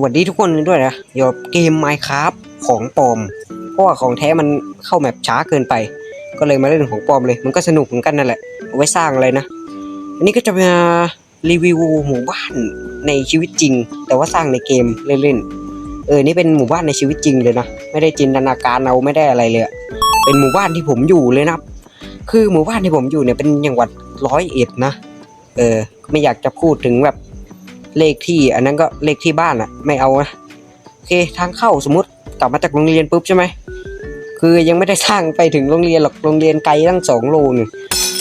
สวัสดีทุกคนด้วยนะเดี๋ยวเกม Minecraft ของปลอม เพราะว่าของแท้มันเข้าแมปช้าเกินไป ก็เลยมาเล่นของปลอมเลย มันก็สนุกเหมือนกันนั่นแหละเอาไว้สร้างอะไรนะ อันนี้ก็จะมารีวิวหมู่บ้านในชีวิตจริง แต่ว่าสร้างในเกมเล่นๆ เออ นี่เป็นหมู่บ้านในชีวิตจริงเลยนะ ไม่ได้จินตนาการเอาไม่ได้อะไรเลย เป็นหมู่บ้านที่ผมอยู่เลยนะ คือหมู่บ้านที่ผมอยู่เนี่ยเป็นจังหวัดร้อยเอ็ดนะ เออ ไม่อยากจะพูดถึงแบบ เลขที่อันนั้นก็เลขที่บ้านอะไม่เอานะโอเคทางเข้าสมมติกลับมาจากโรงเรียนปุ๊บใช่ไหมคือยังไม่ได้สร้างไปถึงโรงเรียนหรอกโรงเรียนไกลตั้งสองโลนึง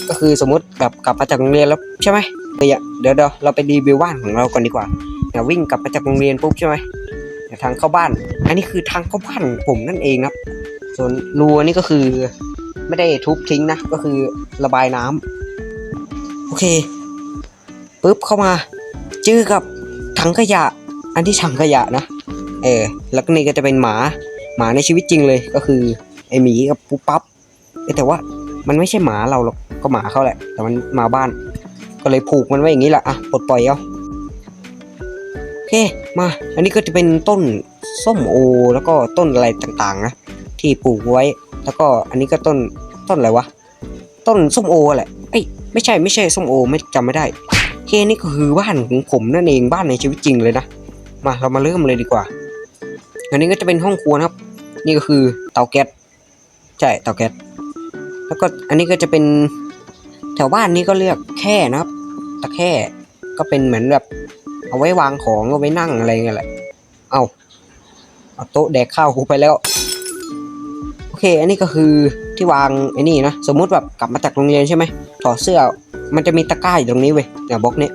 ก็คือสมมติแบบกลับมาจากโรงเรียนแล้วใช่ไหมเดี๋ยวเดี๋ยวเราไปรีวิวบ้านของเราก่อนดีกว่าเดี๋ยววิ่งกลับมาจากโรงเรียนปุ๊บใช่ไหมเดี๋ยวทางเข้าบ้าน อันนี้คือทางเข้าบ้านผมนั่นเองครับ ส่วนรูนนี้ก็คือไม่ได้ทุบทิ้งนะ ก็คือระบายน้ำโอเคปุ๊บเข้ามา เจอกับถังขยะ อันที่ถังขยะนะ เออ แล้วก็นี่ก็จะเป็นหมา หมาในชีวิตจริงเลย ก็คือไอหมีกับปุ๊บปั๊บแต่ว่ามันไม่ใช่หมาเราหรอก ก็หมาเขาแหละ แต่มันมาบ้าน ก็เลยผูกมันไว้อย่างนี้แหละ อะ ปลดปล่อยเอาโอเค มา อันนี้ก็จะเป็นต้นส้มโอ แล้วก็ต้นอะไรต่างๆนะ ที่ปลูกไว้ แล้วก็อันนี้ก็ต้น ต้นอะไรวะ ต้นส้มโอแหละ เอ้ย ไม่ใช่ ไม่ใช่ส้มโอ ไม่จำไม่ได้ เคนี่ก็คือบ้านของผมนั่นเองบ้านในชีวิตจริงเลยนะ มาเรามาเริ่มเลยดีกว่า อันนี้ก็จะเป็นห้องครัวนะครับ นี่ก็คือเตาแก๊สใช่เตาแก๊สแล้วก็อันนี้ก็จะเป็นแถวบ้านนี้ก็เรียกแค่นะครับตะแค่ก็เป็นเหมือนแบบ เอาไว้วางของเอาไว้นั่งอะไรเงี้ยแหละ เอาเอาโต๊ะแดกข้าวกูไปแล้ว โอเค อันนี้ก็คือ ที่วางไอ้นี่นะสมมุติแบบกลับมาจากโรงเรียนใช่ไหมถอดเสื้อมันจะมีตะกร้าอยู่ตรงนี้เว้ยเนี่ยบล็อกเนี้ย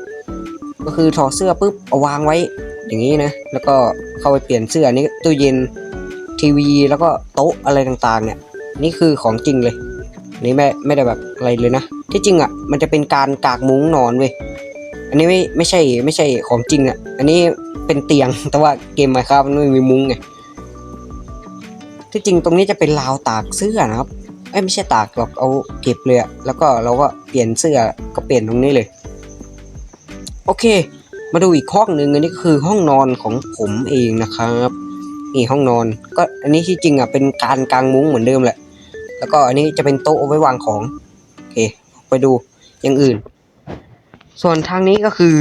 ก็คือถอดเสื้อปุ๊บเอาวางไว้อย่างนี้นะแล้วก็เข้าไปเปลี่ยนเสื้อนนี้ตู้เย็นทีวีแล้วก็โต๊ะอะไรต่างๆ เนี่ย นี่คือของจริงเลย นี่ไม่ไม่ได้แบบอะไรเลยนะที่จริงอะมันจะเป็นการกากมุ้งนอนเว้ยอันนี้ไม่ไม่ใช่ไม่ใช่ของจริงอะ อันนี้เป็นเตียงแต่ว่าเกมไมครับมันไม่มีมุ้งไงที่จริงตรงนี้จะเป็นราวตากเสื้อนะครับ เอ้ยไม่ใช่ตากหรอกเอาเก็บเลยอะแล้วก็เราก็เปลี่ยนเสื้อก็เปลี่ยนตรงนี้เลย โอเค มาดูอีกห้องหนึ่งอันนี้ก็คือห้องนอนของผมเองนะครับนี่ห้องนอน ก็อันนี้ที่จริงอะเป็นการกางมุ้งเหมือนเดิมแหละ แล้วก็อันนี้จะเป็นโต๊ะเอาไว้วางของโอเค ไปดูอย่างอื่น ส่วนทางนี้ก็คือ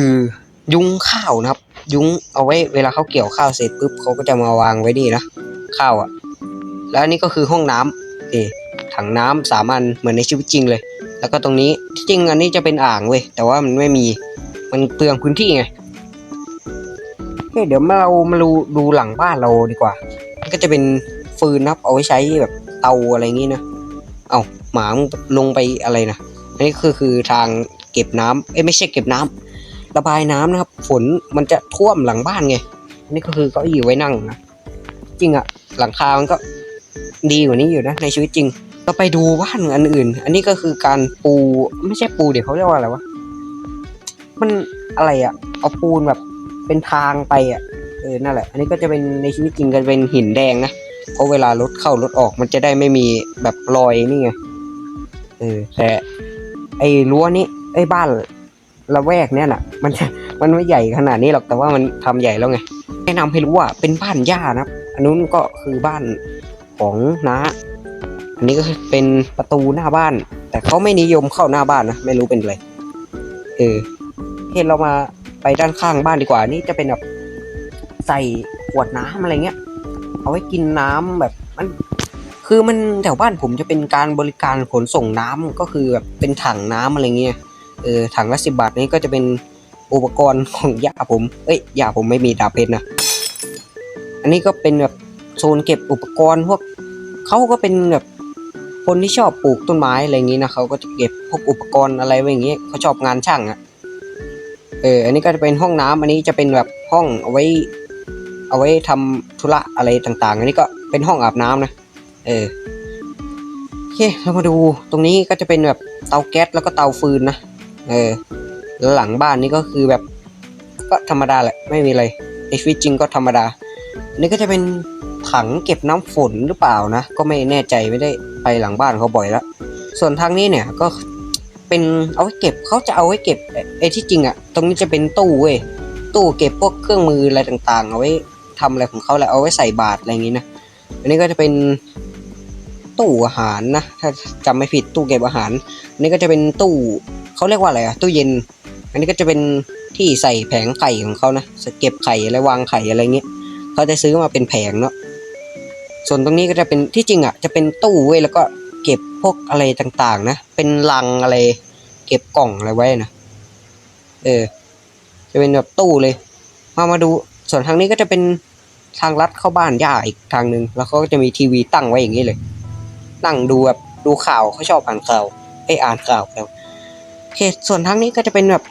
ยุ้งข้าวนะครับ ยุ้งเอาไว้เวลาเขาเกี่ยวข้าวเสร็จปุ๊บเขาก็จะมาวางไว้นี่นะข้าวอะ แล้วอันนี้ก็คือห้องน้ำโอเค ถังน้ำสามอันเหมือนในชีวิตจริงเลย แล้วก็ตรงนี้ที่จริงอันนี้จะเป็นอ่างเว้ยแต่ว่ามันไม่มีมันเปลืองพื้นที่ไงเคเดี๋ยวมาเรามาดูดูหลังบ้านเราดีกว่า ก็จะเป็นฟืนนะครับเอาไว้ใช้แบบเตาอะไรอย่างงี้นะ เอาหมาลงไปอะไรนะ อันนี้คือคือทางเก็บน้ำเอ้ไม่ใช่เก็บน้ำระบายน้ำนะครับ ฝนมันจะท่วมหลังบ้านไงอันนี้ก็คือเก้าอี้ไว้นั่งนะ จริงอะหลังคา มันก็ดีกว่านี้อยู่นะในชีวิตจริง เราไปดูบ้านอันอื่น อันนี้ก็คือการปูไม่ใช่ปูเดี๋ยวเขาเรียกว่าอะไรวะ มันอะไรอะเอาปูนแบบเป็นทางไปอะเออ นั่นแหละ อันนี้ก็จะเป็นในชีวิตจริงก็จะเป็นหินแดงนะ เพราะเวลารถเข้ารถออกมันจะได้ไม่มีแบบรอยนี่ไง เออ แต่ไอ้รั้วนี้ไอ้บ้านละแวกเนี่ยน่ะ มันมันไม่ใหญ่ขนาดนี้หรอก แต่ว่ามันทำใหญ่แล้วไง แนะนำให้รู้ว่าเป็นบ้านย่านะอันนู้นก็คือบ้านของน้า อันนี้ก็เป็นประตูหน้าบ้าน แต่เขาไม่นิยมเข้าหน้าบ้านนะไม่รู้เป็นไรเออเห็นเรามาไปด้านข้างบ้านดีกว่า นี่จะเป็นแบบใส่ขวดน้ำอะไรเงี้ย เอาไว้กินน้ำแบบมัน คือมันแถวบ้านผมจะเป็นการบริการขนส่งน้ำก็คือแบบเป็นถังน้ำอะไรเงี้ยเออถังละสิบบาทนี้ก็จะเป็นอุปกรณ์ของยาผม เอ้ยยาผมไม่มีดาบเพชรนะ อันนี้ก็เป็นแบบโซนเก็บอุปกรณ์พวกเขาก็เป็นแบบ คนที่ชอบปลูกต้นไม้อะไรอย่างงี้นะเขาก็จะเก็บพวกอุปกรณ์อะไรไว้อย่างงี้เขาชอบงานช่างอะ่ะเอออันนี้ก็จะเป็นห้องน้ำอันนี้จะเป็นแบบห้องเอาไว้ เอาไว้ทำธุระอะไรต่างๆ อันนี้ก็เป็นห้องอาบน้ำนะเออโอเคเรามาดูตรงนี้ก็จะเป็นแบบเตาแก๊สแล้วก็เตาฟืนนะเออแล้วหลังบ้านนี่ก็คือแบบก็ธรรมดาแหละไม่มีอะไรในชีวิตจริงก็ธรรมดาอันนี้ก็จะเป็นถังเก็บน้ำฝนหรือเปล่านะ ก็ไม่แน่ใจไม่ได้ ไปหลังบ้านเขาบ่อยแล้ว ส่วนทางนี้เนี่ยก็เป็นเอาไว้เก็บเขาจะเอาไว้เก็บไอ้ที่จริงอะตรงนี้จะเป็นตู้เว้ยตู้เก็บพวกเครื่องมืออะไรต่างๆ เอาไว้ทำอะไรของเขาแหละเอาไว้ใส่บาตรอะไรอย่างงี้นะอันนี้ก็จะเป็นตู้อาหารนะถ้าจำไม่ผิดตู้เก็บอาหาร อันนี้ก็จะเป็นตู้เขาเรียกว่าอะไรอะตู้เย็น อันนี้ก็จะเป็นที่ใส่แผงไข่ของเขานะเก็บไข่อะไรวางไข่อะไรเงี้ยเขาจะซื้อมาเป็นแผงเนาะ ส่วนตรงนี้ก็จะเป็นที่จริงอะจะเป็นตู้เว้ยแล้วก็เก็บพวกอะไรต่างๆ นะ เป็นลังอะไร เก็บกล่องอะไรไว้นะเออ จะเป็นแบบตู้เลย มามาดูส่วนทางนี้ก็จะเป็นทางลัดเข้าบ้านย่าอีกทางหนึ่งแล้วเขาก็จะมีทีวีตั้งไว้อย่างนี้เลย นั่งดูแบบดูข่าวเขาชอบอ่านข่าวไออ่านข่าวแล้วโอเคส่วนทางนี้ก็จะเป็นแบบ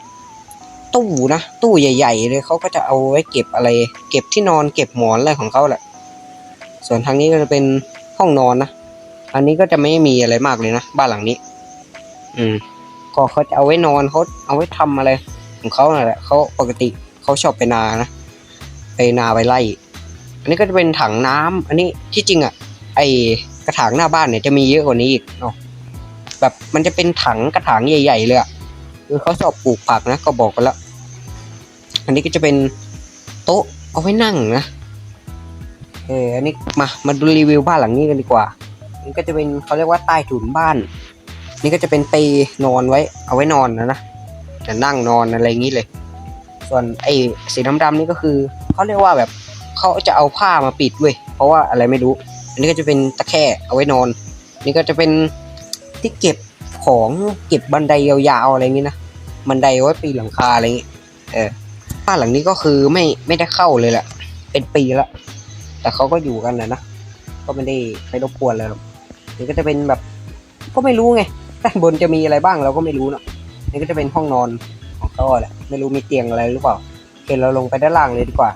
ตู้นะ ตู้ใหญ่ ๆ เลยเขาก็จะเอาไว้เก็บอะไร เก็บที่นอนเก็บหมอนอะไรของเขาแหละ ส่วนทางนี้ก็จะเป็นห้องนอนนะ อันนี้ก็จะไม่มีอะไรมากเลยนะบ้านหลังนี้ อืม ก็เขาจะเอาไว้นอนเขาเอาไว้ทำอะไร ของเขานั่นแหละเขาปกติเขาชอบไปนานะไปนาไปไล่ อันนี้ก็จะเป็นถังน้ำอันนี้ที่จริงอะ ไอกระถางหน้าบ้านเนี่ยจะมีเยอะกว่านี้อีกเนาะแบบมันจะเป็นถังกระถางใหญ่ ๆ เลยอะคือเขาชอบปลูกผักนะก็บอกกันแล้ว อันนี้ก็จะเป็นโต๊ะเอาไว้นั่งนะ เอออันนี้มามาดูรีวิวบ้านหลังนี้กันดีกว่านี่ก็จะเป็นเขาเรียกว่าใต้ถุนบ้าน นี่ก็จะเป็นเปลนอนไว้ เอาไว้นอนนะนะจะนั่งนอนอะไรอย่างนี้เลย ส่วนไอ้สีดำๆนี่ก็คือเขาเรียกว่าแบบเขาจะเอาผ้ามาปิดเว้ยเพราะว่าอะไรไม่รู้ อันนี้ก็จะเป็นตะแคร่เอาไว้นอน นี่ก็จะเป็นที่เก็บของเก็บบันไดยาวๆอะไรอย่างนี้นะบันไดไว้ปีนหลังคาอะไรอย่างนี้เออบ้านหลังนี้ก็คือไม่ไม่ได้เข้าเลยแหละเป็นปีละ แต่เขาก็อยู่กันนะนะ ก็ไม่ได้ไม่รบกวนเลยหรอกนี่ก็จะเป็นแบบ ก็ไม่รู้ไงด้านบนจะมีอะไรบ้างเราก็ไม่รู้เนาะนี่ก็จะเป็นห้องนอนของเขาแหละไม่รู้มีเตียงอะไรหรือเปล่าโอเคเราลงไปด้านล่างเลยดีกว่า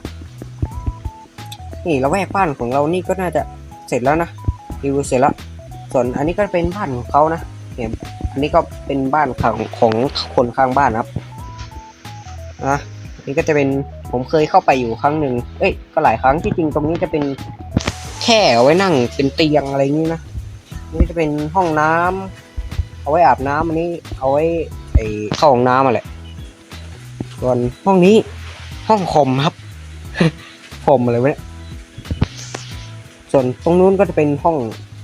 นี่เราแวกบ้านของเรานี่ก็น่าจะเสร็จแล้วนะรีวิวเสร็จแล้ว ส่วนอันนี้ก็เป็นบ้านของเขานะเนี่ยอันนี้ก็เป็นบ้านของของคนข้างบ้านครับนะนี่ก็จะเป็น ผมเคยเข้าไปอยู่ครั้งหนึ่งเอ้ยก็หลายครั้งที่จริงตรงนี้จะเป็นแค่เอาไว้นั่งเป็นเตียงอะไรนี้นะนี่จะเป็นห้องน้ำเอาไว้อาบน้ำอันนี้ เอาไว้ไอเข้าห้องน้ำมาแหละส่วนห้องนี้ ห้องคอมครับคอมอะไรวะเนี่ยส่วนตรงนู้นก็จะเป็นห้อง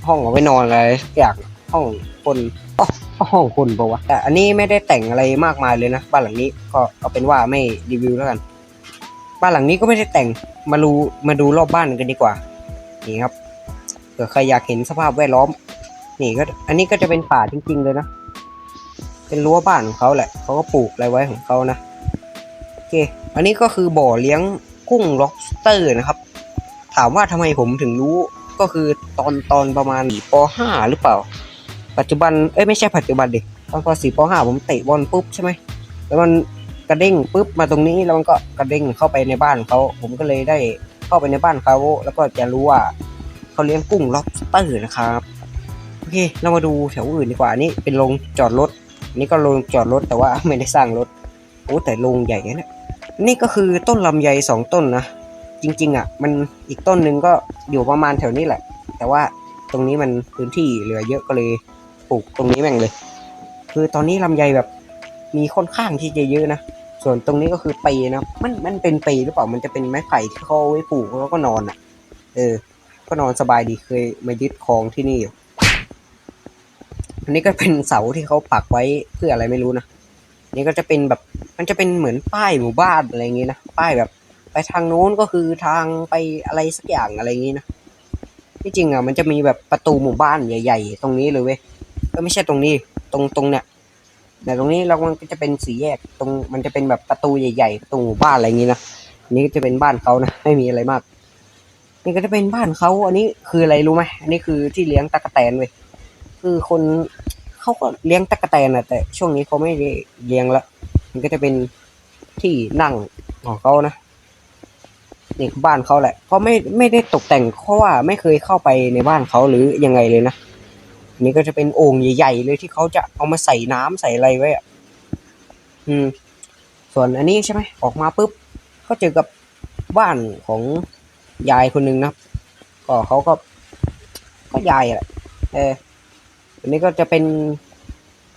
ห้องเอาไว้นอนอะไรอย่างห้องคนอ๋อห้องคนปะวะแต่อันนี้ไม่ได้แต่งอะไรมากมายเลยนะบ้านหลังนี้ก็เอาเป็นว่าไม่รีวิวแล้วกัน บ้านหลังนี้ก็ไม่ได้แต่งมาดูมาดูรอบบ้านกันดีกว่า นี่ครับเผื่อใครอยากเห็นสภาพแวดล้อม นี่ก็อันนี้ก็จะเป็นป่าจริง ๆ เลยนะ เป็นรั้วบ้านของเขาแหละเขาก็ปลูกอะไรไว้ของเขานะโอเค อันนี้ก็คือบ่อเลี้ยงกุ้ง lobster นะครับ ถามว่าทำไมผมถึงรู้ก็คือตอนตอนประมาณป .5 หรือเปล่า ปัจจุบันเอ้ยไม่ใช่ปัจจุบันดิตอนป .4 ป .5 ผมเตะบอลปุ๊บใช่ไหมแล้วมัน ระเด้งปุ๊บมาตรงนี้แล้วมันก็กระเด้งเข้าไปในบ้านเขาผมก็เลยได้เข้าไปในบ้านเขาแล้วก็จะรู้ว่าเขาเลี้ยงกุ้ง lobster นะครับโอเค เรามาดูแถวอื่นดีกว่านี่เป็นโรงจอดรถนี่ก็โรงจอดรถแต่ว่าไม่ได้สร้างรถโอ้แต่โรงใหญ่นะเนี่ยนี่ก็คือต้นลำไยสองต้นนะจริงๆอะมันอีกต้นหนึ่งก็อยู่ประมาณแถวนี้แหละ แต่ว่าตรงนี้มันพื้นที่เหลือเยอะก็เลยปลูกตรงนี้แม่งเลย คือตอนนี้ลำไยแบบมีค่อนข้างที่จะเยอะนะ ส่วนตรงนี้ก็คือปีนะมันมันเป็นปีหรือเปล่ามันจะเป็นไม้ไผ่ที่เขาไว้ปลูกแล้วก็นอนอะ เออ ก็นอนสบายดีเคยมายึดครองที่นี่อยู่อันนี้ก็เป็นเสาที่เขาปักไว้เพื่ออะไรไม่รู้นะนี่ก็จะเป็นแบบมันจะเป็นเหมือนป้ายหมู่บ้านอะไรอย่างงี้นะป้ายแบบ ไปทางโน้นก็คือทางไปอะไรสักอย่างอะไรอย่างงี้นะที่จริงอะมันจะมีแบบประตูหมู่บ้านใหญ่ ๆ ตรงนี้เลยเว้ยก็ไม่ใช่ตรงนี้ ตรงตรงเนี่ย แต่ตรงนี้เรามันก็จะเป็นสีแยกตรงมันจะเป็นแบบประตูใหญ่ๆประตูหมู่บ้านอะไรอย่างงี้นะนนี้ก็จะเป็นบ้านเขานะไม่มีอะไรมาก นี่ก็จะเป็นบ้านเขาอันนี้คืออะไรรู้ไหมอันนี้คือที่เลี้ยงตะกแตนเว้ยคือคนเขาก็เลี้ยงตะกแตนนะแต่ ช่วงนี้เขาไม่ได้เลี้ยงละมันก็จะเป็นที่นั่งของเขานะนี่บ้านเขาแหละเขาไม่ไม่ได้ตกแต่งเพราะว่าไม่เคยเข้าไปในบ้านเขาหรือยังไงเลยนะ นนี้ก็จะเป็นโอ่งใหญ่ๆเลยที่เขาจะเอามาใส่น้ำใส่อะไรไว้อะอืม ส่วนอันนี้ใช่ไหมออกมาปุ๊บก็เจอกับบ้านของยายคนหนึ่งนะก็เขาก็ ก็ยายแหละเอออันนี้ก็จะเป็น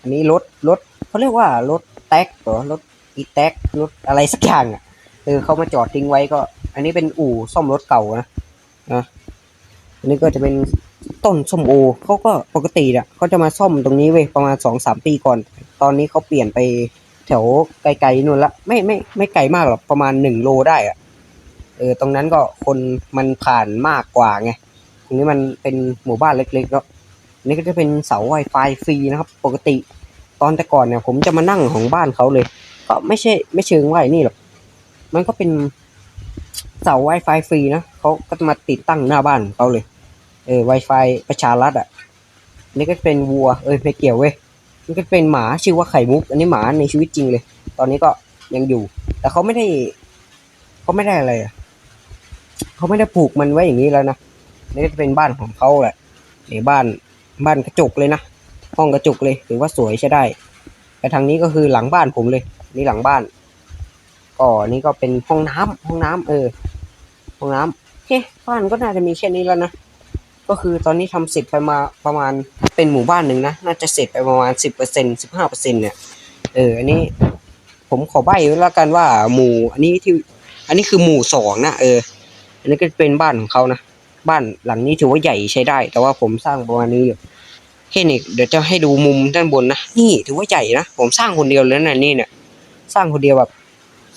อันนี้รถรถเขาเรียกว่ารถแท็กหรอรถอีแท็กรถอะไรสักอย่างอะเออเขามาจอดทิ้งไว้ก็ อันนี้เป็นอู่ซ่อมรถเก่านะนะอันนี้ก็จะเป็น ต้นส้มโอเขาก็ปกติอะเขาจะมาซ่อมตรงนี้เว้ยประมาณสองสามปีก่อน ตอนนี้เขาเปลี่ยนไปแถวไกลๆนู่นละไม่ไม่ไม่ไกลมากหรอกประมาณหนึ่งโลได้อะเออตรงนั้นก็คนมันผ่านมากกว่าไงตรงนี้มันเป็นหมู่บ้านเล็กๆแล้วนนี้ก็จะเป็นเสา Wi-Fi ฟรีนะครับ ปกติ ตอนแต่ก่อนเนี่ย ผมจะมานั่งของบ้านเขาเลย ก็ไม่ใช่ไม่เชิงว่าไอ้นี่หรอกมันก็เป็นเสา Wi-Fi ฟรีนะเขาก็จะมาติดตั้งหน้าบ้านเขาเลย เออ Wi-Fi ประชารัฐอะนี่ก็เป็นวัว เอ้ยไม่เกี่ยวเว้ยนี่ก็เป็นหมาชื่อว่าไข่มุก อันนี้หมาในชีวิตจริงเลย ตอนนี้ก็ยังอยู่ แต่เขาไม่ได้เขาไม่ได้อะไรอะเขาไม่ได้ปลูกมันไว้อย่างนี้แล้วนะนี่ก็จะเป็นบ้านของเขาแหละในบ้านบ้านกระจกเลยนะห้องกระจกเลยถือว่าสวยใช้ได้แต่ทางนี้ก็คือหลังบ้านผมเลย นี่หลังบ้านก็นี่ก็เป็นห้องน้ำห้องน้ำเออ ห้องน้ำโอเคบ้านก็น่าจะมีแค่นี้แล้วนะ ก็คือตอนนี้ทำเสร็จไปมาประมาณเป็นหมู่บ้านหนึ่งนะ น่าจะเสร็จไปประมาณสิบเปอร์เซ็นสิบห้าเปอร์เซ็นเนี่ยเอออันนี้ผมขอใบ้ไว้แล้วกันว่าหมู่ อันนี้ที่ อันนี้คือหมู่สองนะเออ อันนี้ก็เป็นบ้านของเขานะบ้านหลังนี้ถือว่าใหญ่ใช้ได้ แต่ว่าผมสร้างประมาณนี้อยู่แค่นี้เดี๋ยวจะให้ดูมุมด้านบนนะนี่ถือว่าใหญ่นะผมสร้างคนเดียวเลยนะนี่เนี่ย สร้างคนเดียวแบบ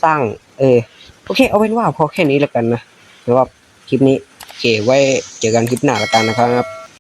สร้าง เออโอเค เอาเป็นว่าพอแค่นี้แล้วกันนะหรือว่าคลิปนี้ เค ไว้เจอกันคลิปหน้าละกันนะครับ